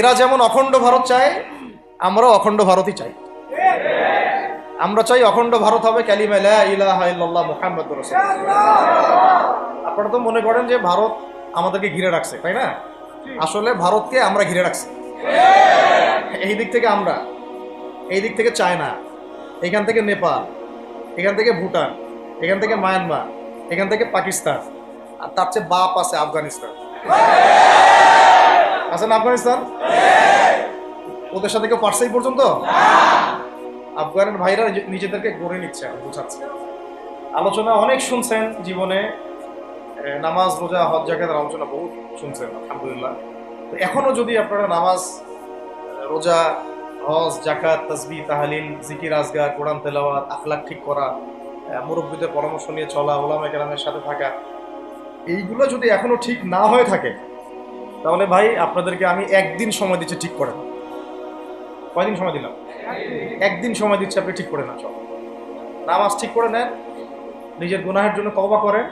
এরা যেমন অখণ্ড ভারত চায়, আমরাও অখণ্ড ভারতই চাই। আমরা চাই অখণ্ড ভারত হবে আপনারা তো মনে করেন যে ভারত আমাদেরকে ঘিরে রাখছে, তাই না? আসলে ভারতকে আমরা ঘিরে রাখছি। এই দিক থেকে আমরা, এই দিক থেকে চায়না, এখান থেকে নেপাল, এখান থেকে ভুটান, এখান থেকে মায়ানমার, এখান থেকে পাকিস্তান, আর তার চেয়ে বাপ আছে আফগানিস্তান। আছে না আফগানিস্তান ওদের সাথে কেউ পারছে পর্যন্ত? আফগানের ভাইরা নিজে- নিজেদেরকে গড়ে নিচ্ছে বোঝাচ্ছে। আলোচনা অনেক শুনছেন জীবনে নামাজ রোজা হজ জাকাতের আলোচনা বহু শুনছেন আলহামদুলিল্লাহ। তো এখনও যদি আপনারা নামাজ রোজা হজ জাকাত তসবি তাহালিল জিকির আজগার কোরআন তেলাওয়াত আখলাক ঠিক করা মুরব্বীদের পরামর্শ নিয়ে চলা ওলামা কেরামের সাথে থাকা এইগুলো যদি এখনও ঠিক না হয়ে থাকে তাহলে ভাই, আপনাদেরকে আমি একদিন সময় দিচ্ছি ঠিক করেন কয়দিন সময় দিলাম? একদিন সময় দিচ্ছি, আপনি ঠিক করে না সব। নামাজ ঠিক করে নেন, নিজের গুনাহের জন্য তওবা করেন,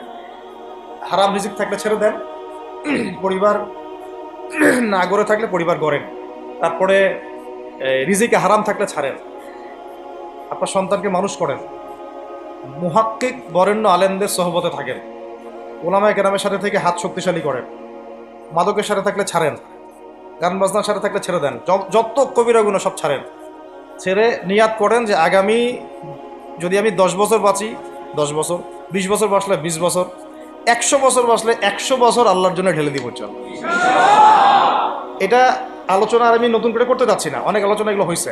হারাম রিজিক থাকলে ছেড়ে দেন, পরিবার না গড়ে থাকলে পরিবার গড়েন। তারপরে রিজিকে হারাম থাকলে ছাড়েন। আপনার সন্তানকে মানুষ করেন। মুহাক্কিক বরেণ্য আলেমদের সহবতে থাকেন। ওলামায় কেরামের সাথে থেকে হাত শক্তিশালী করেন। মাদকের সাথে থাকলে ছাড়েন। গান বাজনার সাথে থাকলে ছেড়ে দেন। যত কবিরাগুলো সব ছাড়েন। ছেড়ে নিয়াত করেন যে আগামী যদি আমি দশ বছর বাঁচি, দশ বছর, বিশ বছর বাঁচলে বিশ বছর, একশো বছর বাঁচলে একশো বছর আল্লাহর জন্য ঢেলে দিব চল। এটা আলোচনা আর আমি নতুন করে করতে যাচ্ছি না। অনেক আলোচনা এগুলো হয়েছে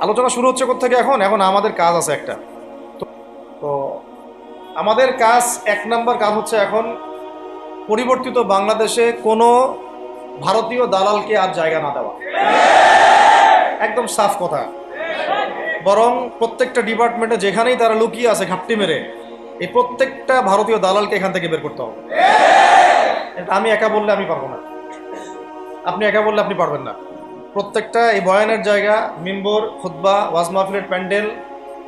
আলোচনা শুরু হচ্ছে থেকে এখন? এখন আমাদের কাজ আছে একটা। তো আমাদের কাজ এক নাম্বার কাজ হচ্ছে এখন পরিবর্তিত বাংলাদেশে কোনো ভারতীয় দালালকে আর জায়গা না দেওয়া। একদম সাফ কথা। বরং প্রত্যেকটা ডিপার্টমেন্টে যেখানেই তারা লুকিয়ে আছে ঘাপটি মেরে, এই প্রত্যেকটা ভারতীয় দালালকে এখান থেকে বের করতে হবে। আমি একা বললে আমি পারব না। আপনি একা বললে আপনি পারবেন না। প্রত্যেকটা এই বয়ানের জায়গা, মিম্বর খুদ্া ওয়াজ মাহফিলের প্যান্ডেল,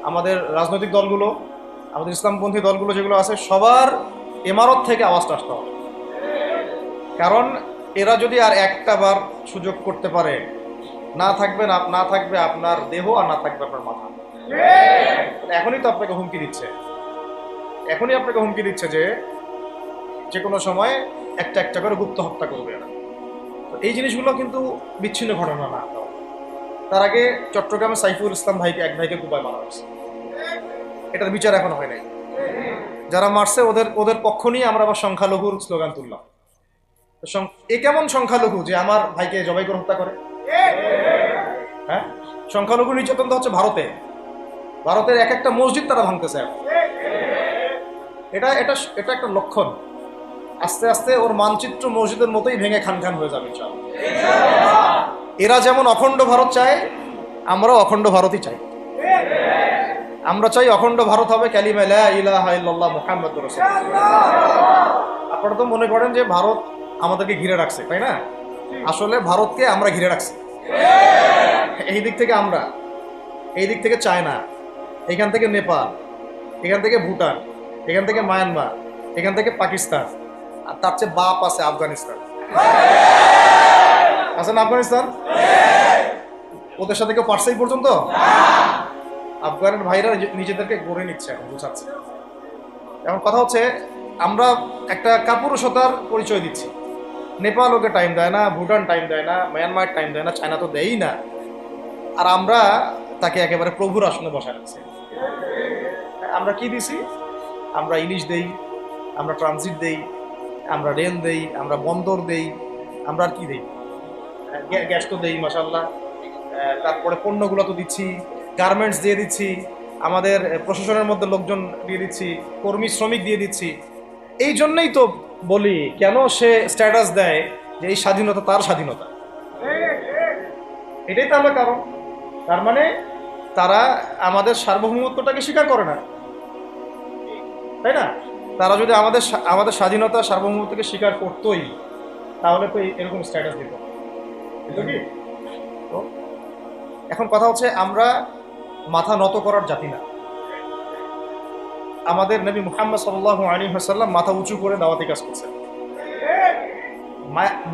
আমাদের রাজনৈতিক দলগুলো, আমাদের ইসলামপন্থী দলগুলো যেগুলো আছে, সবার ইমারত থেকে আওয়াজটা আসতে হবে। কারণ এরা যদি আর একটা বার সুযোগ করতে পারে, না থাকবে না না থাকবে আপনার দেহ আর না থাকবে আপনার মাথা। এখনই তো আপনাকে হুমকি দিচ্ছে। এখনই আপনাকে হুমকি দিচ্ছে যে যে কোনো সময় একটা একটা করে গুপ্ত হত্যা করবে এরা। তো এই জিনিসগুলো কিন্তু বিচ্ছিন্ন ঘটনা না। তার আগে চট্টগ্রামে সাইফুল ইসলাম ভাইকে, এক ভাইকে কুপায় মারা হয়েছে। এটার বিচার এখন হয় নাই। যারা মারছে, ওদের ওদের পক্ষ নিয়ে আমরা আবার সংখ্যালঘুর স্লোগান তুললাম। এ কেমন সংখ্যালঘু যে আমার ভাইকে জবাই করে হত্যা করে? হ্যাঁ? সংখ্যালঘু নির্যাতন তো হচ্ছে ভারতে। ভারতের এক একটা মসজিদ তারা ভাঙতেছে। এটা এটা এটা একটা লক্ষণ। আস্তে আস্তে ওর মানচিত্র মসজিদের মতোই ভেঙে খান খান হয়ে যাবে। এরা যেমন অখণ্ড ভারত চায়, আমরাও অখণ্ড ভারতই চাই। আমরা চাই অখণ্ড ভারত হবে ক্যালিমা লা ইলাহা রাসূলুল্লাহ। আপনারা তো মনে করেন যে ভারত আমাদেরকে ঘিরে রাখছে, তাই না? আসলে ভারতকে আমরা ঘিরে রাখছি। এই দিক থেকে আমরা, এই দিক থেকে চায়না, এখান থেকে নেপাল, এখান থেকে ভুটান, এখান থেকে মায়ানমার, এখান থেকে পাকিস্তান, আর তার চেয়ে বাপ আছে আফগানিস্তান। আছে না আফগানিস্তান? ওদের সাথে কেউ পারছে পর্যন্ত? আফগানের ভাইরা নিজে- নিজেদেরকে গড়ে নিচ্ছে এখন, বোঝাচ্ছে। এখন কথা হচ্ছে, আমরা একটা কাপুরুষতার পরিচয় দিচ্ছি। নেপাল ওকে টাইম দেয় না, ভুটান টাইম দেয় না মায়ানমার টাইম দেয় না চায়না তো দেয়ই না। আর আমরা তাকে একেবারে প্রভুর আসনে বসায় রাখছি। আমরা কি দিছি? আমরা ইলিশ দেই, আমরা ট্রানজিট দেই, আমরা রেল দেই, আমরা বন্দর দেই, আমরা আর কি দেই? গ্যা- গ্যাস তো দেই মাসাল্লাহ তারপরে পণ্যগুলো তো দিচ্ছি গার্মেন্টস দিয়ে দিচ্ছি, আমাদের প্রশাসনের মধ্যে লোকজন দিয়ে দিচ্ছি, কর্মী, শ্রমিক দিয়ে দিচ্ছি। এই জন্যই তো বলি, কেন সে স্ট্যাটাস দেয় যে এই স্বাধীনতা তার স্বাধীনতা? এটাই তো আমার কারণ। তার মানে তারা আমাদের সার্বভৌমত্বটাকে স্বীকার করে না। তাই না? তারা যদি আমাদের আমাদের স্বাধীনতা, সার্বভৌমত্বকে স্বীকার করতোই, তাহলে তো এরকম স্ট্যাটাস দিত। কি? তো এখন কথা হচ্ছে আমরা মাথা নত করার জাতি না। আমাদের নবী মুহাম্মদ সাল্লাহ আলী হাসাল্লাম মাথা উঁচু করে দাওয়াতি কাজ করছেন।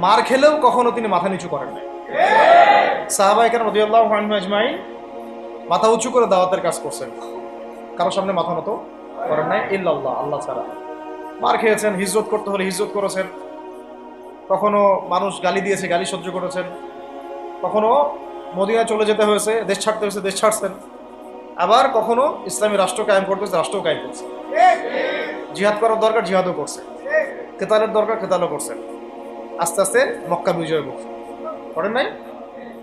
মার খেলেও কখনো তিনি মাথা নিচু করেন নাই। সাহাবাই কেন রদিয়াল্লাহ আজমাই মাথা উঁচু করে দাওয়াতের কাজ করছেন। কারোর সামনে মাথা মতো করেন নাই, ইল্লাল্লাহ, আল্লাহ ছাড়া। মার খেয়েছেন, হিজরত করতে হলে হিজরত করেছেন। কখনো মানুষ গালি দিয়েছে, গালি সহ্য করেছেন। কখনো মদিনায় চলে যেতে হয়েছে, দেশ ছাড়তে হয়েছে, দেশ ছাড়ছেন। আবার কখনো ইসলামী রাষ্ট্র কায়েম করতে হয়েছে রাষ্ট্র কায়েম করছে। জিহাদ করার দরকার, জিহাদও করছে। কেতালের দরকার, কেতালও করছেন আস্তে আস্তে মক্কা বিজয় করছে করেন নাই?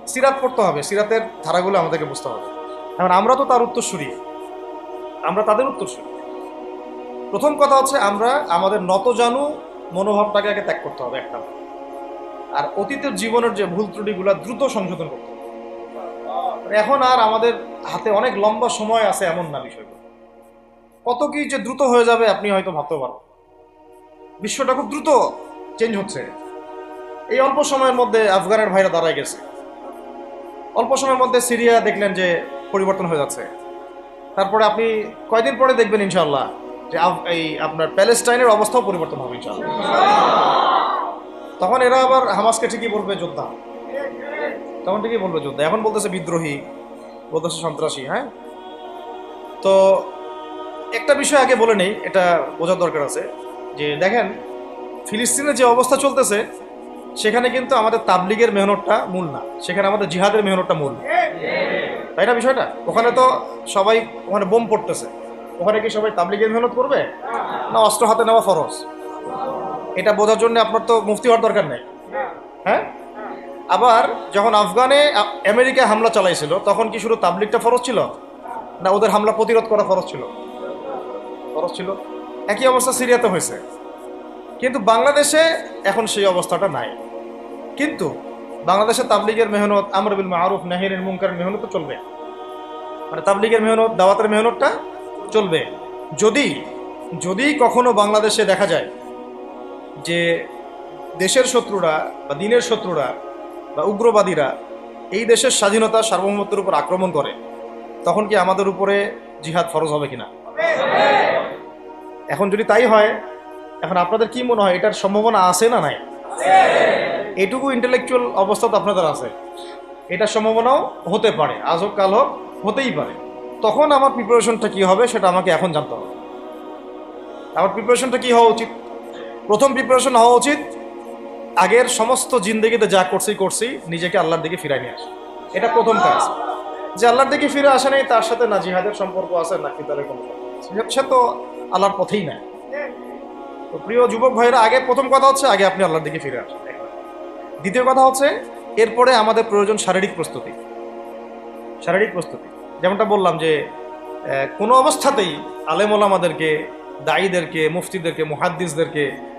সিরাত পড়তে হবে, সিরাতের ধারাগুলো আমাদেরকে বুঝতে হবে। এখন আমরা তো তার উত্তরসূরি। আমরা তাদের উত্তরসূরি। প্রথম কথা হচ্ছে আমরা আমাদের নতজানু মনোভাবটাকে আগে ত্যাগ করতে হবে একটা। আর অতীতের জীবনের যে ভুল ত্রুটিগুলো দ্রুত সংশোধন করতে হবে। এখন আর আমাদের হাতে অনেক লম্বা সময় আছে এমন না বিষয়গুলো কত কি যে দ্রুত হয়ে যাবে আপনি হয়তো ভাবতে পারো বিশ্বটা খুব দ্রুত চেঞ্জ হচ্ছে। এই অল্প সময়ের মধ্যে আফগানের ভাইরা দাঁড়ায় গেছে। অল্প সময়ের মধ্যে সিরিয়া দেখলেন যে পরিবর্তন হয়ে যাচ্ছে। তারপরে আপনি কয়দিন পরে দেখবেন ইনশাল্লাহ যে এই আপনার প্যালেস্টাইনের অবস্থাও পরিবর্তন হবে ইনশাল্লাহ তখন এরা আবার হামাসকে ঠিকই বলবে, যোদ্ধা। তখন ঠিকই বলবে যোদ্ধা। এখন বলতেছে বিদ্রোহী, বলতেছে সন্ত্রাসী হ্যাঁ? তো একটা বিষয় আগে বলে নেই, এটা বোঝার দরকার আছে। যে দেখেন ফিলিস্তিনের যে অবস্থা চলতেছে, সেখানে কিন্তু আমাদের তাবলিগের মেহনতটা মূল না। সেখানে আমাদের জিহাদের মেহনতটা মূল। তাই না বিষয়টা? ওখানে তো সবাই, ওখানে বোম পড়তেছে। ওখানে কি সবাই তাবলিগের মেহনত করবে? না অস্ত্র হাতে নেওয়া ফরজ? এটা বোঝার জন্য আপনার তো মুফতি হওয়ার দরকার নেই। হ্যাঁ? আবার যখন আফগানে আমেরিকা হামলা চালাইছিল, তখন কি শুধু তাবলিগটা ফরজ ছিল? না ওদের হামলা প্রতিরোধ করা ফরজ ছিল? ফরজ ছিল। একই অবস্থা সিরিয়াতে হয়েছে। কিন্তু বাংলাদেশে এখন সেই অবস্থাটা নাই। কিন্তু বাংলাদেশে তাবলিগের মেহনত, আমর বিল মারুফ নাহিরের মুনকার মেহনত তো চলবে। মানে তাবলিগের মেহনত, দাওয়াতের মেহনতটা চলবে। যদি যদি কখনো বাংলাদেশে দেখা যায় যে দেশের শত্রুরা বা দিনের শত্রুরা বা উগ্রবাদীরা এই দেশের স্বাধীনতা সার্বভৌমত্বের উপর আক্রমণ করে, তখন কি আমাদের উপরে জিহাদ ফরজ হবে কিনা? এখন যদি তাই হয়, এখন আপনাদের কি মনে হয়, এটার সম্ভাবনা আছে না নাই? এটুকু ইন্টেলেকচুয়াল অবস্থা তো আপনাদের আছে। এটার সম্ভাবনাও হতে পারে, আজ হোক, কাল হোক, হতেই পারে। তখন আমার প্রিপারেশনটা কি হবে, সেটা আমাকে এখন জানতে হবে। আমার প্রিপারেশনটা কি হওয়া উচিত? প্রথম প্রিপারেশন হওয়া উচিত আগের সমস্ত জিন্দগিতে যা করছি করছি, নিজেকে আল্লাহর দিকে ফিরাই নিয়ে আসে। এটা প্রথম কাজ। যে আল্লাহর দিকে ফিরে আসে নাই, তার সাথে না জিহাদের সম্পর্ক আছে, না কিতালের কোনো। সে তো আল্লাহর পথেই নাই তো প্রিয় যুবক ভাইরা আগে প্রথম কথা হচ্ছে, আগে আপনি আল্লাহর দিকে ফিরে আসেন। দ্বিতীয় কথা হচ্ছে, এরপরে আমাদের প্রয়োজন শারীরিক প্রস্তুতি। শারীরিক প্রস্তুতি। যেমনটা বললাম যে কোনো অবস্থাতেই আলেমল আমাদেরকে, দায়ীদেরকে, মুফতিদেরকে, মুহাদ্দিসদেরকে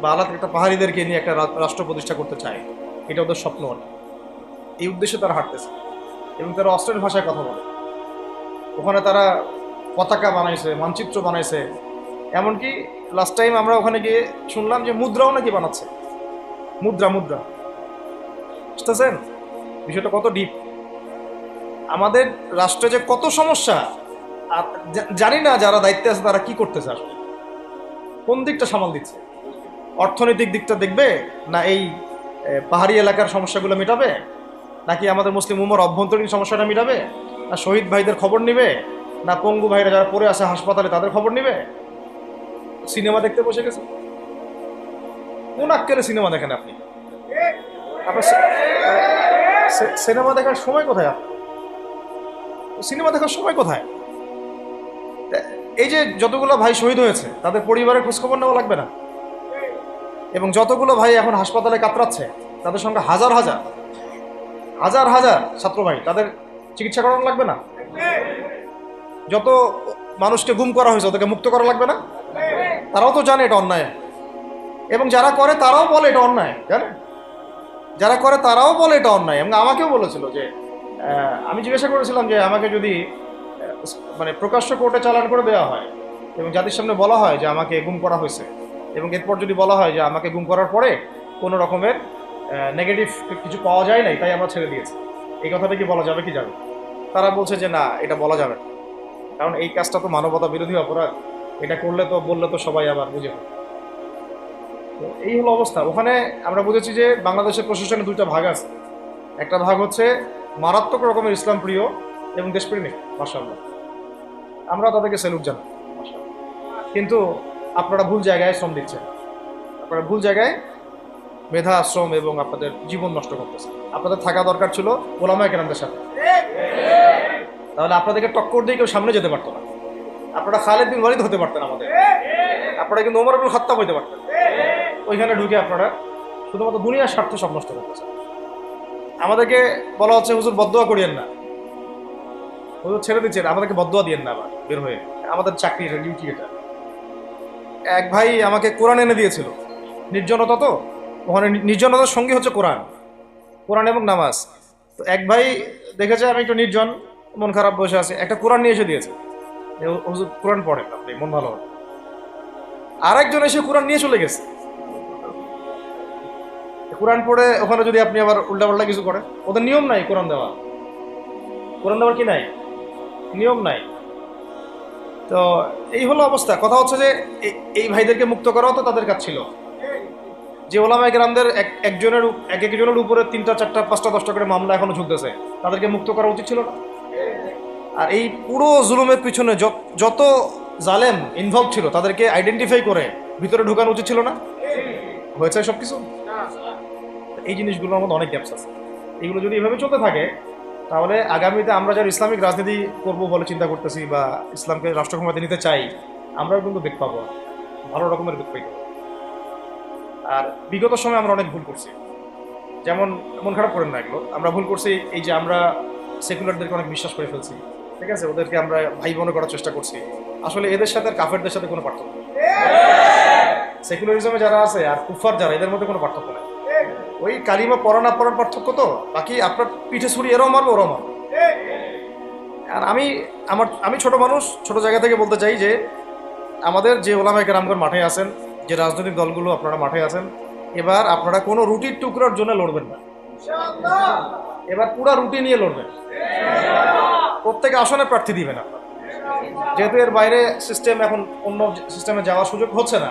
বা আলাদা একটা পাহাড়িদেরকে নিয়ে একটা রাষ্ট্র প্রতিষ্ঠা করতে চায়, এটা ওদের স্বপ্ন এই উদ্দেশ্যে তারা হাঁটতেছে এবং তারা অস্ট্রেলিয়ান ভাষায় কথা বলে। ওখানে তারা পতাকা বানাইছে, মানচিত্র বানাইছে। এমনকি লাস্ট টাইম আমরা ওখানে গিয়ে শুনলাম যে মুদ্রাও নাকি বানাচ্ছে। মুদ্রা মুদ্রা। বুঝতেছেন? বিষয়টা কত ডিপ আমাদের রাষ্ট্রে যে কত সমস্যা, আর জানি না যারা দায়িত্বে আছে তারা কি করতেছে আসলে। কোন দিকটা সামাল দিচ্ছে? অর্থনৈতিক দিকটা দেখবে না এই পাহাড়ি এলাকার সমস্যাগুলো মেটাবে? নাকি আমাদের মুসলিম উমর অভ্যন্তরীণ সমস্যাটা মেটাবে? না শহীদ ভাইদের খবর নিবে? না পঙ্গু ভাইরা যারা পড়ে আছে হাসপাতালে তাদের খবর নিবে? সিনেমা দেখতে বসে গেছে? কোন আক্কেলে সিনেমা দেখেন আপনি। আপনার সিনেমা দেখার সময় কোথায় আপনার সিনেমা দেখার সময় কোথায়? এই যে যতগুলো ভাই শহীদ হয়েছে, তাদের পরিবারের খোঁজখবর নেওয়া লাগবে না? এবং যতগুলো ভাই এখন হাসপাতালে কাতরাচ্ছে, তাদের সঙ্গে হাজার হাজার। হাজার হাজার ছাত্র ভাই, তাদের চিকিৎসা করানো লাগবে না? যত মানুষকে গুম করা হয়েছে, ওদেরকে মুক্ত করা লাগবে না? তারাও তো জানে এটা অন্যায়। এবং যারা করে, তারাও বলে এটা অন্যায় জানে যারা করে, তারাও বলে এটা অন্যায়। এবং আমাকেও বলেছিল যে আমি জিজ্ঞাসা করেছিলাম যে, আমাকে যদি মানে প্রকাশ্য কোর্টে চালান করে দেওয়া হয় এবং জাতির সামনে বলা হয় যে, আমাকে গুম করা হয়েছে এবং এরপর যদি বলা হয় যে আমাকে গুম করার পরে কোনো রকমের নেগেটিভ কিছু পাওয়া যায় নাই, তাই আমরা ছেড়ে দিয়েছি। এই কথাটা কি বলা যাবে কি যাবে তারা বলছে যে না, এটা বলা যাবে কারণ এই কাজটা তো মানবতা বিরোধী অপরাধ। এটা করলে তো, বললে তো সবাই আবার বুঝে। তো এই হলো অবস্থা। ওখানে আমরা বুঝেছি যে বাংলাদেশের প্রশাসনে দুইটা ভাগ আছে। একটা ভাগ হচ্ছে মারাত্মক রকমের ইসলাম প্রিয় এবং দেশপ্রেমিক মাসাল্লাহ আমরা তাদেরকে স্যালুট জানাই কিন্তু আপনারা ভুল জায়গায় শ্রম দিচ্ছেন। আপনারা ভুল জায়গায় মেধা, আশ্রম এবং আপনাদের জীবন নষ্ট করতেছেন। আপনাদের থাকা দরকার ছিল ওলামা কেরামদের সাথে। তাহলে আপনাদেরকে টক্কর দিয়ে কেউ সামনে যেতে পারতো না। আপনারা খালেদ বিন ওয়ালিদ হতে পারতেন আমাদের। আপনারা কিন্তু ওমর আব্দুল হইতে পারতেন। ওইখানে ঢুকে আপনারা শুধুমাত্র দুনিয়ার স্বার্থে সব নষ্ট করতেছেন। আমাদেরকে বলা হচ্ছে, হুজুর বদোয়া করিয়েন না। হুজুর, ছেড়ে দিচ্ছেন। আমাদেরকে বদোয়া দিয়েন না আবার, বের হয়ে। আমাদের চাকরি এটা ডিউটি এটা। এক ভাই আমাকে কোরআন এনে দিয়েছিল। নির্জনতা তো? ওখানে নির্জনতার সঙ্গী হচ্ছে কোরআন। কোরআন এবং নামাজ। তো এক ভাই দেখেছে আমি একটু নির্জন, মন খারাপ বসে আছে, একটা কোরআন নিয়ে এসে দিয়েছে। কোরআন পড়েন আপনি মন ভালো হবে। আরেকজন এসে কোরআন নিয়ে চলে গেছে। কোরআন পড়ে ওখানে যদি আপনি আবার উল্টাপাল্টা কিছু করেন, ওদের নিয়ম নাই কোরআন দেওয়া। কোরআন দেওয়ার কি নাই? নিয়ম নাই। তো এই হলো অবস্থা। কথা হচ্ছে যে এই ভাইদেরকে মুক্ত করাও তো তাদের কাজ ছিল। যে ওলামাই গ্রামদের এক, একজনের এক একজনের উপরে তিনটা, চারটা, পাঁচটা, দশটা করে মামলা এখনও ঝুঁকতেছে তাদেরকে মুক্ত করা উচিত ছিল না? আর এই পুরো জুলুমের পিছনে যত জালেম ইনভলভ ছিল, তাদেরকে আইডেন্টিফাই করে ভিতরে ঢুকানো উচিত ছিল না? হয়েছে সব কিছু এই জিনিসগুলোর মধ্যে অনেক গ্যাপস আছে। এগুলো যদি এভাবে চলতে থাকে তাহলে আগামীতে আমরা যারা ইসলামিক রাজনীতি করব বলে চিন্তা করতেছি বা ইসলামকে রাষ্ট্র ক্ষমতা নিতে চাই, আমরাও কিন্তু বেগ পাবো। ভালো রকমের বেগ পাইব। আর বিগত সময় আমরা অনেক ভুল করছি। যেমন, মন খারাপ করেন না এগুলো। আমরা ভুল করছি এই যে আমরা সেকুলারদেরকে অনেক বিশ্বাস করে ফেলছি। ঠিক আছে? ওদেরকে আমরা ভাই বোন করার চেষ্টা করছি। আসলে এদের সাথে আর কাফেরদের সাথে কোনো পার্থক্য নেই। সেকুলারিজমে যারা আছে আর কুফার যারা, এদের মধ্যে কোনো পার্থক্য নেই। ওই কালিমা পড়া না পড়ার পার্থক্য তো? বাকি আপনার পিঠে ছুরি, এরাও মারবো, ওরাও মারবো। আর আমি, আমার, আমি ছোট মানুষ, ছোট জায়গা থেকে বলতে চাই যে, আমাদের যে ওলামায় কেরামগর মাঠে আছেন, যে রাজনৈতিক দলগুলো আপনারা মাঠে আছেন, এবার আপনারা কোনো রুটির টুকরার জন্য লড়বেন না। এবার পুরা রুটি নিয়ে লড়বেন। প্রত্যেক আসনে প্রার্থী দিবেন আপনারা। যেহেতু এর বাইরে সিস্টেম এখন অন্য সিস্টেমে যাওয়ার সুযোগ হচ্ছে না।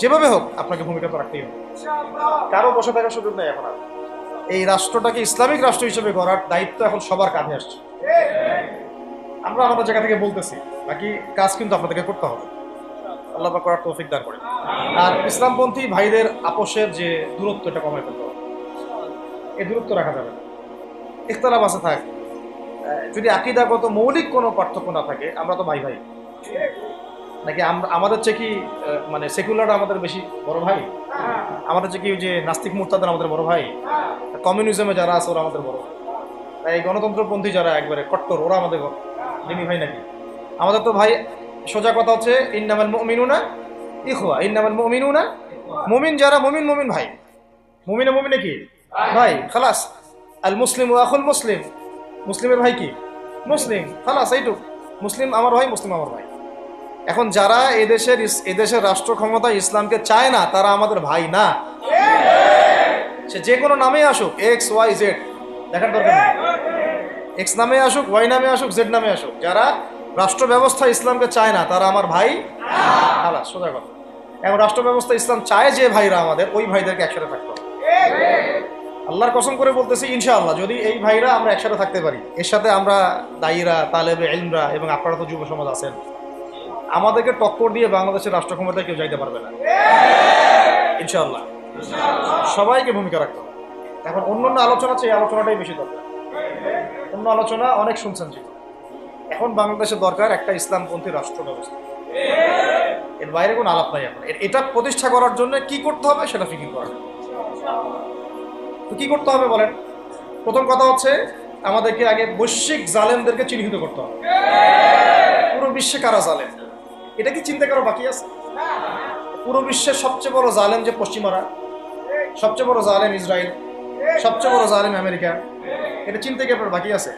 যেভাবে হোক, আপনাকে ভূমিকা তো রাখতেই হবে। কারও বসে থাকার সুযোগ নেই এখন এই রাষ্ট্রটাকে ইসলামিক রাষ্ট্র হিসেবে গড়ার দায়িত্ব এখন সবার কাঁধে আসছে। আমরা আমাদের জায়গা থেকে বলতেছি, বাকি কাজ কিন্তু আপনাদেরকে করতে হবে। আল্লাহ করার তৌফিক দান করে আর ইসলামপন্থী ভাইদের আপোষের যে দূরত্ব, এটা কমায় ফেলতে হবে। এই দূরত্ব রাখা যাবে ইখতলাফ আছে, থাক। যদি আকিদাগত মৌলিক কোনো পার্থক্য না থাকে, আমরা তো ভাই ভাই নাকি আমরা আমাদের চেয়ে কি মানে সেকুলার আমাদের বেশি বড় ভাই? আমাদের চেয়ে কি যে নাস্তিক মুরতাদের আমাদের বড় ভাই? কমিউনিজমে যারা আছে ওরা আমাদের বড় তাই এই গণতন্ত্রপন্থী যারা একবারে কট্টর, ওরা আমাদের দিনী ভাই। নাকি? আমাদের তো ভাই, সোজা কথা হচ্ছে, ইন্নামাল মুমিনুনা ইখওয়া। ইন্নামাল মুমিনুনা মুমিন যারা, মুমিন মুমিন ভাই। মুমিনে মুমিনে কি? ভাই, খালাস। আল মুসলিম আখুল মুসলিম। মুসলিমের ভাই কি? মুসলিম। খালাস, এইটুক। মুসলিম আমার ভাই, মুসলিম আমার ভাই। এখন যারা এদেশের এদেশের রাষ্ট্র ক্ষমতা ইসলামকে চায় না, তারা আমাদের ভাই না। সে যে কোনো নামে আসুক এক্স ওয়াই জেড দেখার দরকার নেই। এক্স নামে আসুক ওয়াই নামে আসুক জেড নামে আসুক। যারা রাষ্ট্র ব্যবস্থা ইসলামকে চায় না, তারা আমার ভাই খালাস, সোজা কথা। এবং রাষ্ট্র ব্যবস্থা ইসলাম চায় যে ভাইরা আমাদের, ওই ভাইদেরকে একসাথে থাকতে হবে। আল্লাহর কসম করে বলতেছি, ইনশাআল্লাহ, যদি এই ভাইরা আমরা একসাথে থাকতে পারি, এর সাথে আমরা দায়ীরা, তালেবে এলমরা এবং আপনারা তো যুব সমাজ আছেন আমাদেরকে টক্কর দিয়ে বাংলাদেশের রাষ্ট্র ক্ষমতায় কেউ যাইতে পারবে না। ইনশাল্লাহ সবাইকে ভূমিকা রাখতে হবে। এখন অন্য অন্য আলোচনা চেয়ে আলোচনাটাই বেশি দরকার। অন্য আলোচনা অনেক শুনছেন যে এখন বাংলাদেশের দরকার একটা ইসলামপন্থী রাষ্ট্র ব্যবস্থা এর বাইরে কোনো আলাপ নাই এখন। এটা প্রতিষ্ঠা করার জন্য কি করতে হবে সেটা ফিকির করা। তো কি করতে হবে বলেন? প্রথম কথা হচ্ছে আমাদেরকে আগে বৈশ্বিক জালেমদেরকে চিহ্নিত করতে হবে। পুরো বিশ্বে কারা জালেম? এটা কি চিন্তা করা বাকি আছে? পুরো বিশ্বের সবচেয়ে বড় জালেম যে পশ্চিমারা, সবচেয়ে বড় জালেম ইসরায়েল, সবচেয়ে বড় জালেম আমেরিকা, এটা চিন্তা কি বাকি আছে?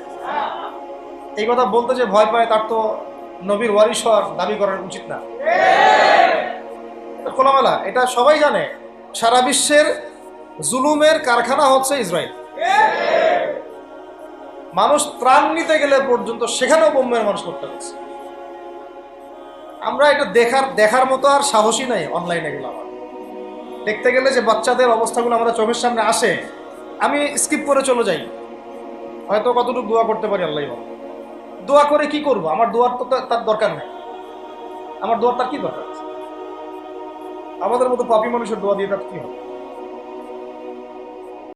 এই কথা বলতে যে ভয় পায়, তার তো নবীর ওয়ারিস হওয়ার দাবি করার উচিত না। খোলামেলা, এটা সবাই জানে, সারা বিশ্বের জুলুমের কারখানা হচ্ছে ইসরায়েল। মানুষ ত্রাণ নিতে গেলে পর্যন্ত সেখানেও বোম্বের মানুষ করতে হচ্ছে আমরা এটা দেখার দেখার মতো আর সাহসী নাই অনলাইনে গেলে আমার। দেখতে গেলে যে বাচ্চাদের অবস্থাগুলো আমরা চোখের সামনে আসে, আমি স্কিপ করে চলে যাই। হয়তো কতটুকু দোয়া করতে পারি আল্লাহ দোয়া করে কি করব? আমার দোয়ার তো তার দরকার নেই। আমার দোয়ার তার কি দরকার? আমাদের মতো পাপি মানুষের দোয়া দিয়ে তার কি হবে?